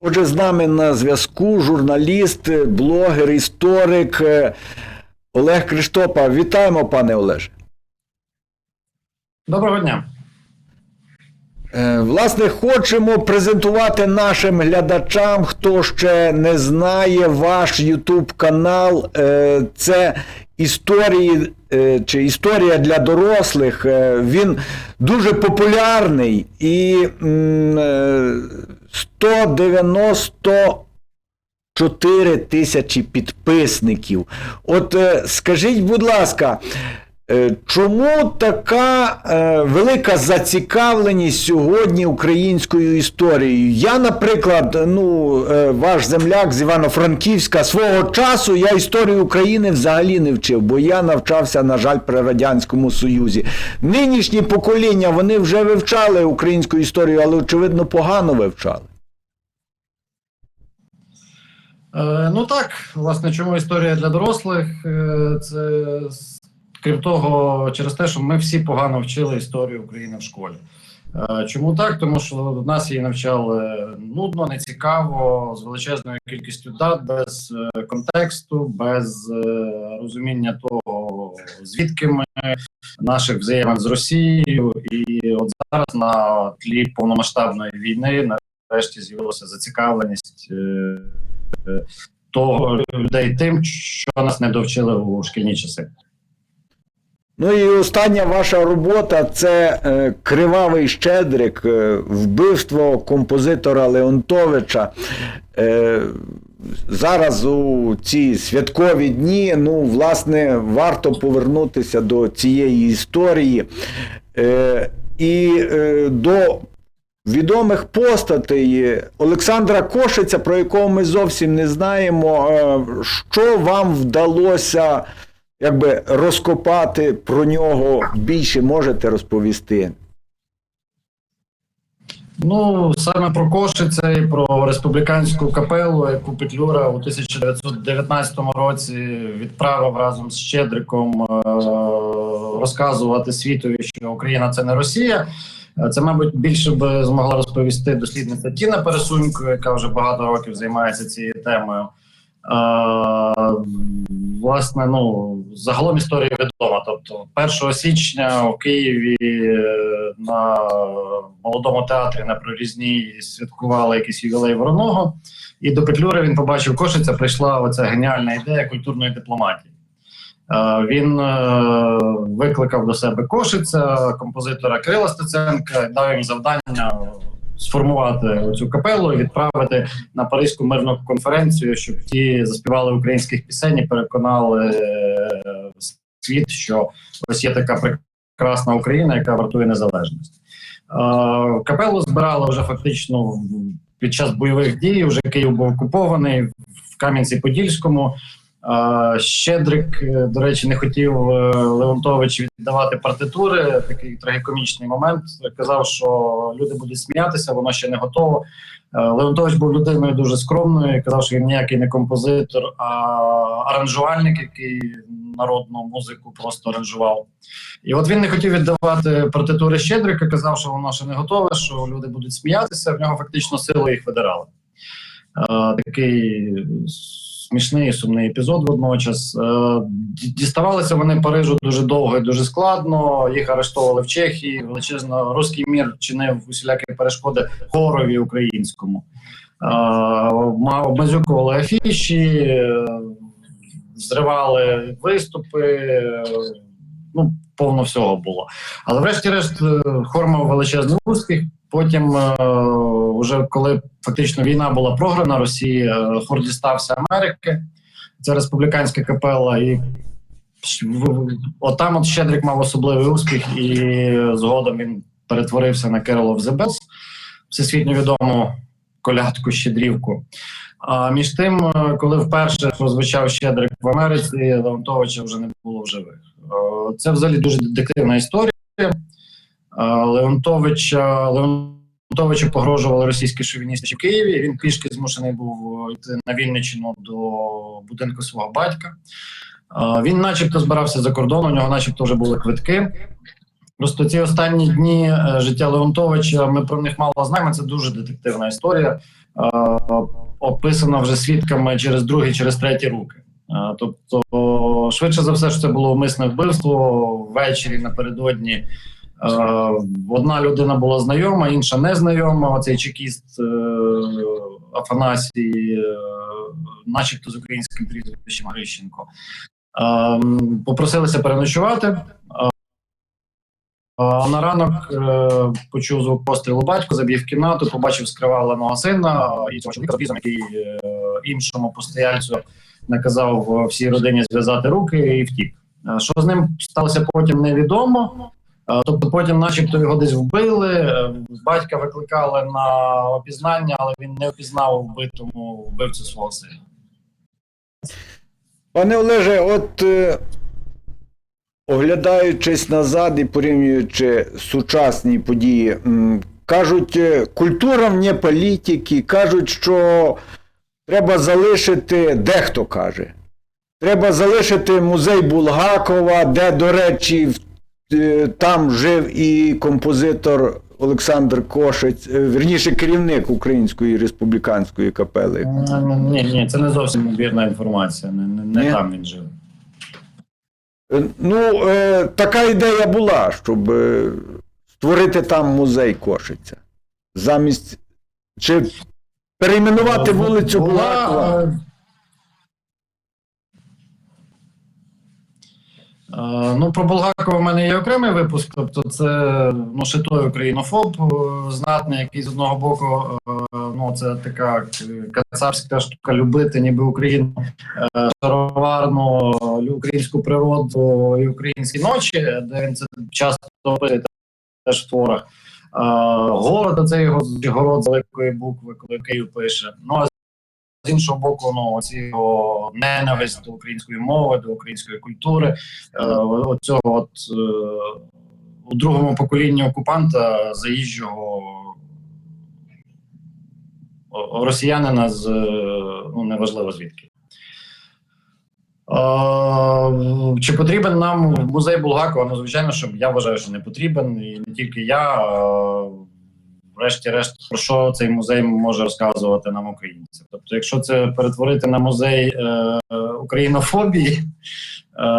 Отже, з нами на зв'язку журналіст, блогер, історик е, Олег Криштопа. Вітаємо, пане Олеже. Доброго дня. Е, Власне, хочемо презентувати нашим глядачам, хто ще не знає ваш YouTube канал. Е, Це історії е, чи історія для дорослих. Він дуже популярний і е, 194 тисячі підписників. От скажіть, будь ласка. Е, Чому така е, велика зацікавленість сьогодні українською історією? Я, наприклад, ну, е, ваш земляк з Івано-Франківська, свого часу я історію України взагалі не вчив, бо я навчався, на жаль, при Радянському Союзі. Нинішні покоління вони вже вивчали українську історію, але, очевидно, погано вивчали. Е, ну так, власне, чому історія для дорослих? Е, це крім того, через те, що ми всі погано вчили історію України в школі. Е, чому так? Тому що нас її навчали нудно, нецікаво, з величезною кількістю дат, без е, контексту, без е, розуміння того, звідки ми наших взаємин з Росією. І от зараз на тлі повномасштабної війни нарешті з'явилася зацікавленість. того людей тим, що нас не довчили у шкільні часи. Ну і остання ваша робота це е, Кривавий Щедрик, е, вбивство композитора Леонтовича. Е, зараз у ці святкові дні, ну, власне, варто повернутися до цієї історії. І до відомих постатей Олександра Кошиця, про якого ми зовсім не знаємо, що вам вдалося якби розкопати про нього більше можете розповісти. Ну саме про Кошиця і про республіканську капелу, яку Петлюра у 1919 році відправив разом з Щедриком е- розказувати світові, що Україна це не Росія. Це, мабуть, більше б змогла розповісти дослідниця Тіна Пересунько, яка вже багато років займається цією темою. Е, власне, ну загалом історія відома. Тобто, 1 січня у Києві е, на молодому театрі на прорізній святкували якийсь ювілей вороного, і до Петлюри він побачив Кошиця. Прийшла оця геніальна ідея культурної дипломатії. Е, Він е, викликав до себе Кошиця, композитора Кирила Стеценка, дав їм завдання сформувати цю капелу і відправити на Паризьку мирну конференцію, щоб ті заспівали українських пісень і переконали е, світ, що ось є така прекрасна Україна, яка вартує незалежність. Е, Капелу збирали вже фактично під час бойових дій. Вже Київ був окупований в Кам'янці-Подільському. Щедрик, е, до речі, не хотів е, Леонтович віддавати партитури. Такий трагікомічний момент. Казав, що люди будуть сміятися, воно ще не готово. Е, Леонтович був людиною дуже скромною. Казав, що він ніякий не композитор, а аранжувальник, який народну музику просто аранжував. І от він не хотів віддавати партитури Щедрика, казав, що воно ще не готове, що люди будуть сміятися. В нього фактично сили їх видирали. Такий смішний і сумний епізод водночас. Е, діставалися вони Парижу дуже довго і дуже складно. Їх арештовували в Чехії. Величезно руський мір чинив усілякі перешкоди хорові українському. Е, Обмазюкували афіші, е, зривали виступи. Ну, повно всього було. Але врешті-решт хор мав величезний успіх. Потім, е, вже коли фактично війна була програна Росії, е, хор дістався Америки. Це республіканська капела, і в- отам от Щедрик мав особливий успіх, і згодом він перетворився на of the Bells, всесвітньо відому колядку Щедрівку. А між тим, е, коли вперше прозвучав Щедрик в Америці, Леонтовича вже не було в живих. Е, Це взагалі дуже детективна історія. Е, Леонтовича погрожували російські шовіністи в Києві. Він пішки змушений був йти на Вінниччину до будинку свого батька. Е, Він, начебто, збирався за кордон, у нього, начебто, вже були квитки. Просто ці останні дні е, життя Леонтовича, ми про них мало знаємо. Це дуже детективна історія, е, описана вже свідками через другі, через треті руки. Е, Тобто, швидше за все, що це було умисне вбивство ввечері напередодні. Е, Одна людина була знайома, інша незнайома. Оцей чекіст е, Афанасій, е, начебто з українським прізвищем Грищенко. Попросилися переночувати. А на ранок почув звук пострілу батько, забіг в кімнату, побачив скриваленого сина і цього чоловіка з який іншому постояльцю наказав всій родині зв'язати руки і втік. Що з ним сталося потім, невідомо. Е, Тобто, потім, начебто, його десь вбили. е, Батька викликали на опізнання, але він не опізнав вбитому вбивцю свого сина. Пане Олеже, от е, оглядаючись назад і порівнюючи сучасні події, кажуть, культура вне політики, кажуть, що треба залишити, дехто каже, треба залишити музей Булгакова, де, до речі, в- там жив і композитор Олександр Кошець, е, вірніше керівник Української республіканської капели. Ні, ні, це не зовсім вірна інформація. Не, не, не там він жив. Е, Ну, е, така ідея була, щоб е, створити там музей Кошиця. Замість. Чи перейменувати вулицю Була, Булгакова. е, е, Ну, про Булгакова в мене є окремий випуск. Тобто, це ну, ще той українофоб е, знатний, який з одного боку, е, ну, це така е, кацапська штука любити, ніби Україну, е, шароварну, українську природу і українські ночі, де він це часто описує теж в творах. Е, Город, це його город з великої букви, коли Київ пише. Ну а з іншого боку, ну оці ненависть до української мови, до української культури, е, оцього от е, у другому поколінні окупанта заїжджого росіянина з е, ну неважливо звідки. Е, Чи потрібен нам музей Булгакова? Ну, звичайно, що я вважаю, що не потрібен, і не тільки я. е, Врешті-решт, про що цей музей може розказувати нам українці? Тобто, якщо це перетворити на музей е, українофобії е,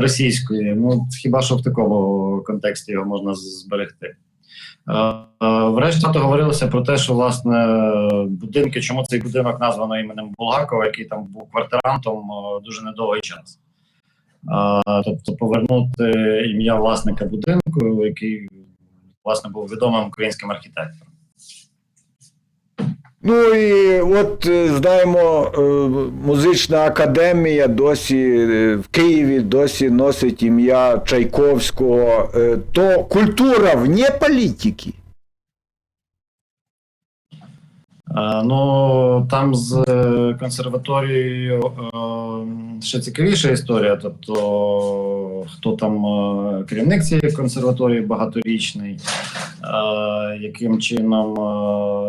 російської, ну хіба що в такому контексті його можна зберегти? Е, е, Врешті то говорилося про те, що власне будинки, чому цей будинок названо іменем Булгакова, який там був квартирантом е, дуже недовгий час. Тобто повернути ім'я власника будинку, який власне був відомим українським архітектором. Ну і от е, знаємо, е, музична академія досі е, в Києві досі носить ім'я Чайковського. То культура вне політики. Ну там з консерваторією ще цікавіша історія. Тобто, хто там керівник цієї консерваторії багаторічний, яким чином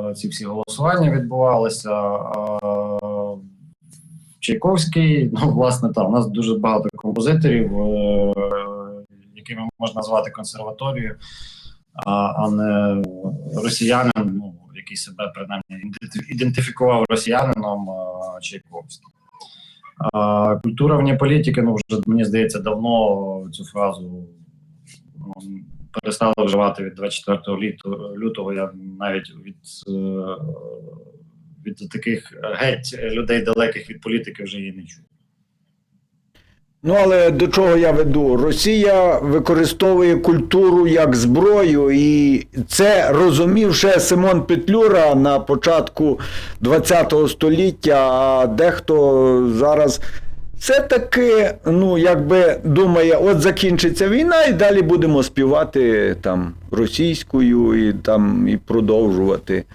е, ці всі голосування відбувалися. Е, Чайковський, ну власне, там у нас дуже багато композиторів, е, якими можна назвати консерваторією, а, не росіянин, ну, який себе принаймні ідентифікував росіянином Чайковським. Культура вне політики, ну вже мені здається, давно цю фразу ну, перестали вживати від 24 літо, лютого. Я навіть від, е, від таких геть людей далеких від політики вже її не чую. Ну, але до чого я веду? Росія використовує культуру як зброю, і це розумів Симон Петлюра на початку ХХ століття, а дехто зараз все-таки, ну, якби думає, от закінчиться війна, і далі будемо співати там російською і там і продовжувати.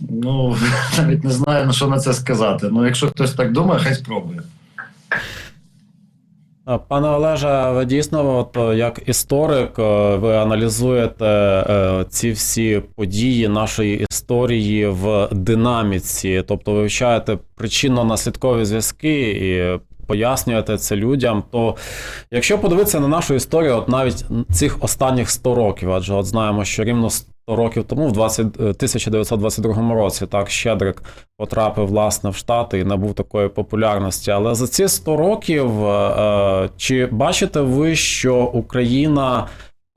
Ну навіть не знаю на що на це сказати. Ну, якщо хтось так думає, хай спробує. Пане Олеже, ви дійсно, от е, як історик, е, ви аналізуєте е, ці всі події нашої історії в динаміці, тобто вивчаєте причинно-наслідкові зв'язки і пояснюєте це людям. То якщо подивитися на нашу історію, от навіть цих останніх 100 років, адже от знаємо, що рівно 100 років тому, в 20, е, 1922 році, так Щедрик потрапив власне в Штати і набув такої популярності. Але за ці 100 років, е, е, чи бачите ви, що Україна?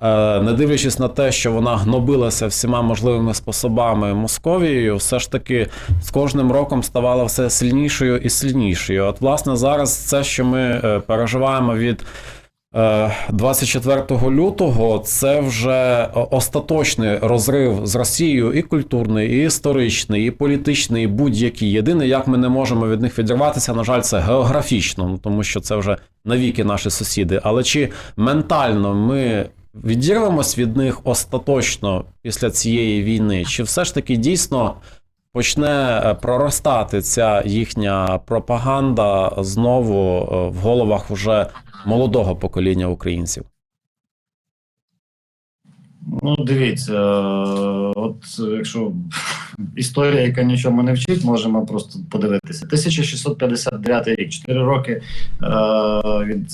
Е, Не дивлячись на те, що вона гнобилася всіма можливими способами Московією, все ж таки з кожним роком ставала все сильнішою і сильнішою. От, власне, зараз це, що ми е, переживаємо від е, 24 лютого, це вже остаточний розрив з Росією і культурний, і історичний, і політичний, і будь-який. Єдине, як ми не можемо від них відриватися, на жаль, це географічно, тому що це вже навіки наші сусіди. Але чи ментально ми відірвемось від них остаточно після цієї війни, чи все ж таки дійсно почне е, проростати ця їхня пропаганда знову е, в головах уже молодого покоління українців? Ну, дивіться, е, от якщо історія, яка нічому не вчить, можемо просто подивитися. 1659 рік, 4 роки від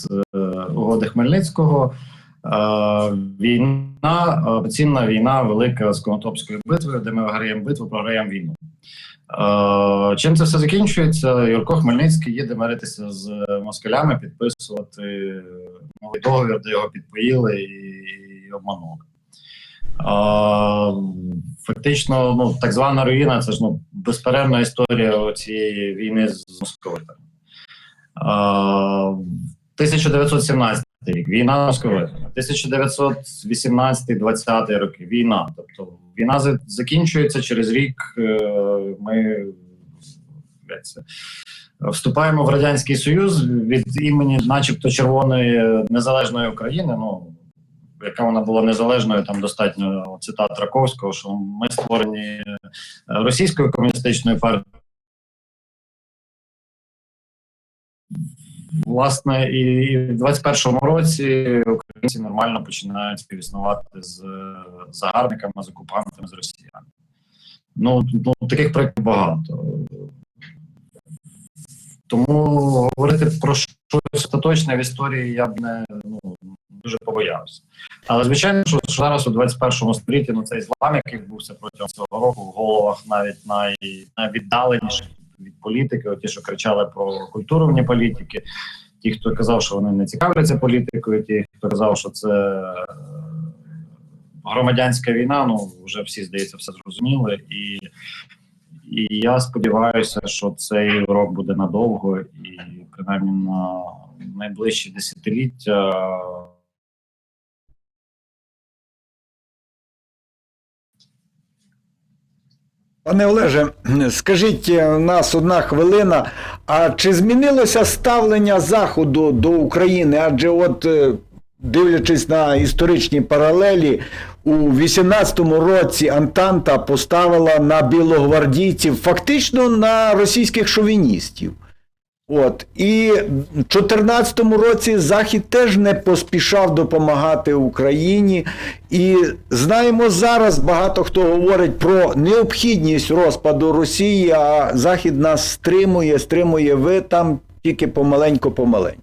угоди Хмельницького. Е, війна, е, оцінна війна велика з Конотопською битвою, де ми виграємо битву, програємо війну. Е, чим це все закінчується? Юрко Хмельницький їде миритися з москалями, підписувати новий договір, де його підпоїли і обманули. Фактично, ну, так звана руїна це ж ну, безперервна історія цієї війни з московитами. 1917 рік війна московитами, 1918-20 роки війна. Тобто війна за- закінчується через рік. е, Ми вступаємо в Радянський Союз від імені, начебто, Червоної незалежної України. Ну яка вона була незалежною, там достатньо цитат Раковського, що ми створені е, російською комуністичною партією. Власне, і в 21-му році українці нормально починають співіснувати з е, загарбниками, з окупантами, з росіянами. Ну, ну таких прикладів багато. Тому говорити про щось остаточне в історії я б не ну, дуже побоявся. Але звичайно, що зараз у 21 столітті ну, цей злам, який відбувся протягом цього року в головах навіть най, найвіддаленіших від політики, оті, що кричали про культурні політики, ті, хто казав, що вони не цікавляться політикою, ті, хто казав, що це е, громадянська війна, ну вже всі, здається, все зрозуміли. І, і я сподіваюся, що цей урок буде надовго, і принаймні на найближчі десятиліття Пане Олеже, скажіть, у нас одна хвилина. А чи змінилося ставлення Заходу до України? Адже, от, е, дивлячись на історичні паралелі, у 18-му році Антанта поставила на білогвардійців фактично на російських шовіністів. От. І в 14-му році Захід теж не поспішав допомагати Україні. І знаємо зараз багато хто говорить про необхідність розпаду Росії, а Захід нас стримує, стримує ви там тільки помаленьку-помаленьку.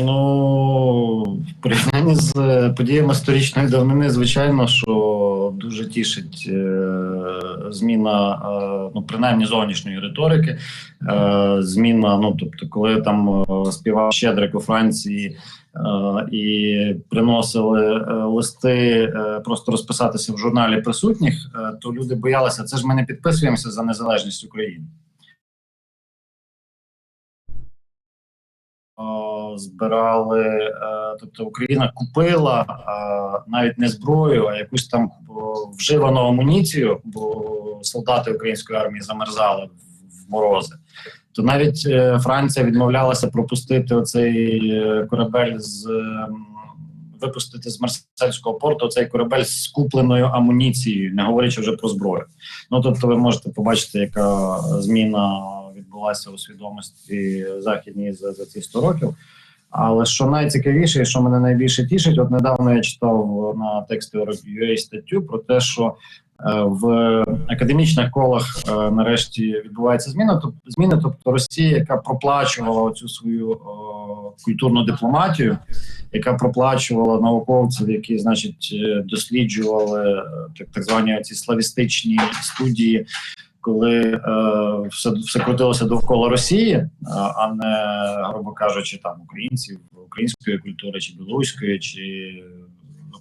Ну, в порівнянні з подіями сторічної давнини, звичайно, що дуже тішить е, зміна, е, ну, принаймні зовнішньої риторики. Е, зміна, ну тобто, коли там співав Щедрик у Франції і приносили листи просто розписатися в журналі присутніх, то люди боялися, це ж ми не підписуємося за незалежність України. Збирали, е, тобто Україна купила е, навіть не зброю, а якусь там вживану амуніцію, бо солдати української армії замерзали в, морози. То навіть е, Франція відмовлялася пропустити оцей е, корабель з ем, випустити з Марсельського порту цей корабель з купленою амуніцією, не говорячи вже про зброю. Ну тобто, ви можете побачити, яка зміна відбулася у свідомості західній за, за ці 100 років. Але що найцікавіше, і що мене найбільше тішить, от недавно я читав на тексти UA статтю про те, що в академічних колах е, нарешті відбувається зміна. Тобто зміни, тобто Росія, яка проплачувала цю свою о, культурну дипломатію, яка проплачувала науковців, які, значить, е, досліджували е, так, так звані ці славістичні студії, коли е, все, все крутилося довкола Росії, е, а не, грубо кажучи, там українців, української культури, чи білоруської, чи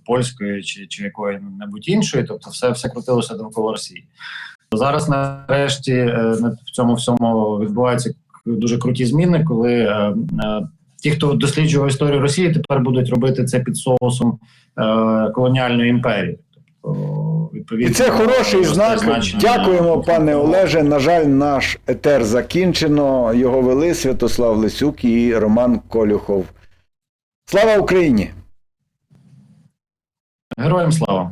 польської, чи, чи якої-небудь іншої, тобто все, все крутилося довкола Росії. Зараз, нарешті, е, в цьому всьому відбуваються дуже круті зміни, коли е, е, ті, хто досліджував історію Росії, тепер будуть робити це під соусом е, колоніальної імперії. Тобто, відповідно, І це хороший знак. Дякуємо, пане. Олеже. На жаль, наш етер закінчено. Його вели Святослав Лисюк і Роман Колюхов. Слава Україні! Героям слава!